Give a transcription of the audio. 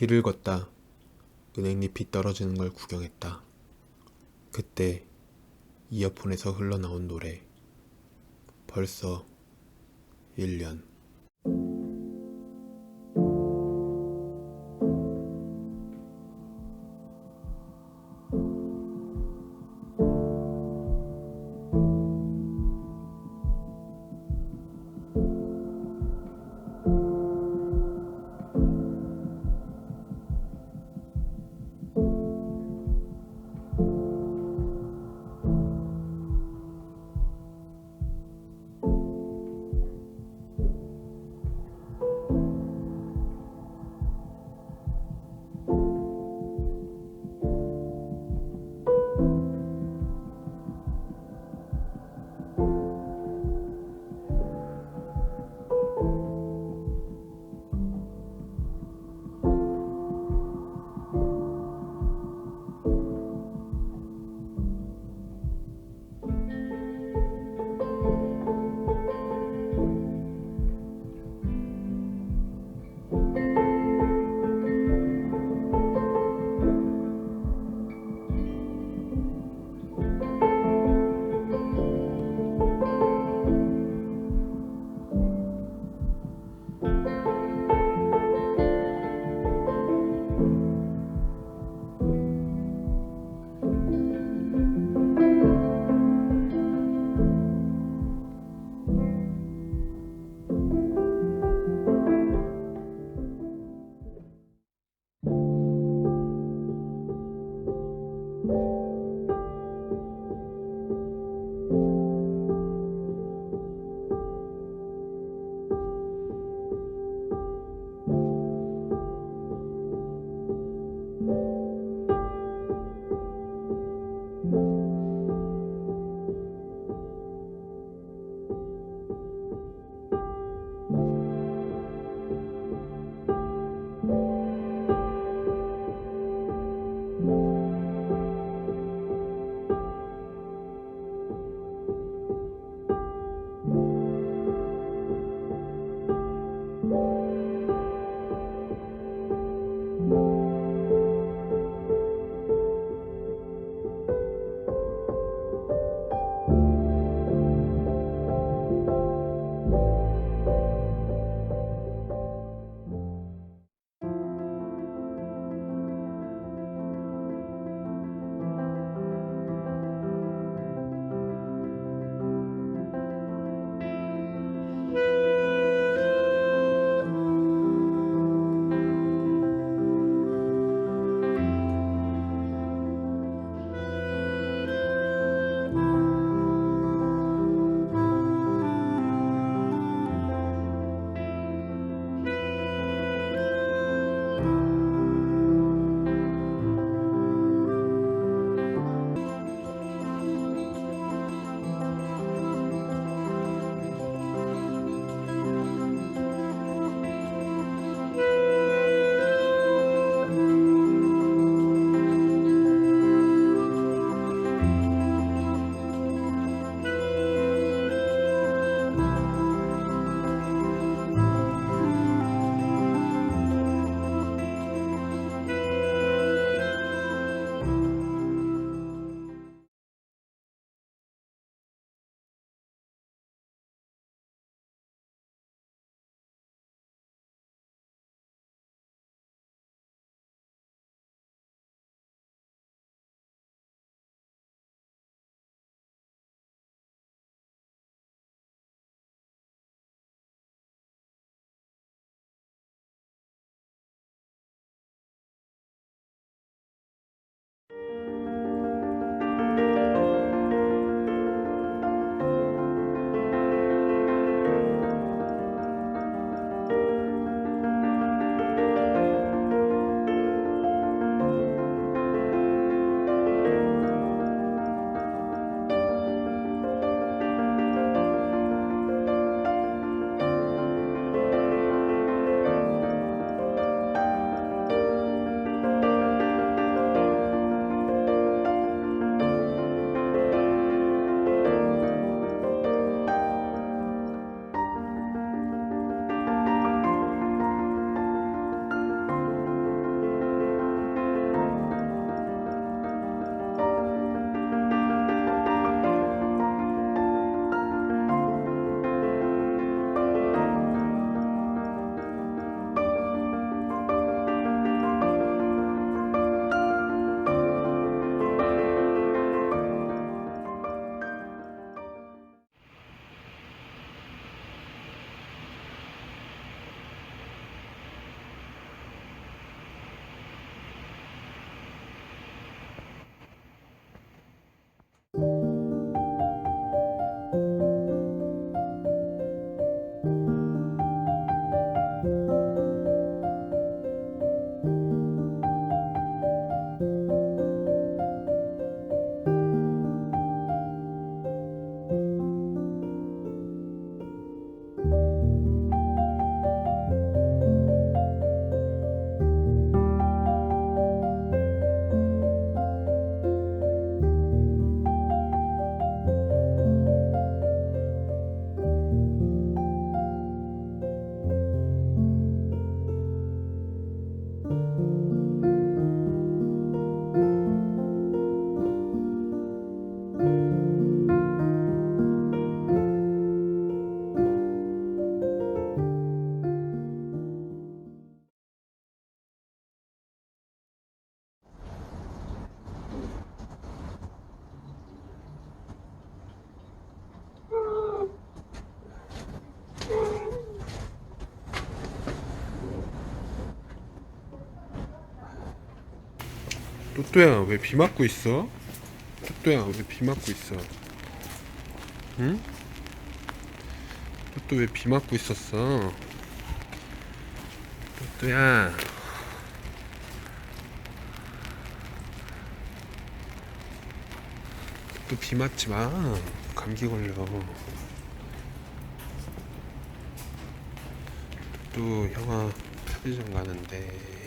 길을 걷다 은행잎이 떨어지는 걸 구경했다. 그때 이어폰에서 흘러나온 노래. 벌써 1년. 또또야 왜 비 맞고 있어? 또또야 왜 비 맞고 있어? 응? 또또 왜 비 맞고 있었어? 또또야 또 비 맞지 마 감기 걸려 또 형아 편의점 가는데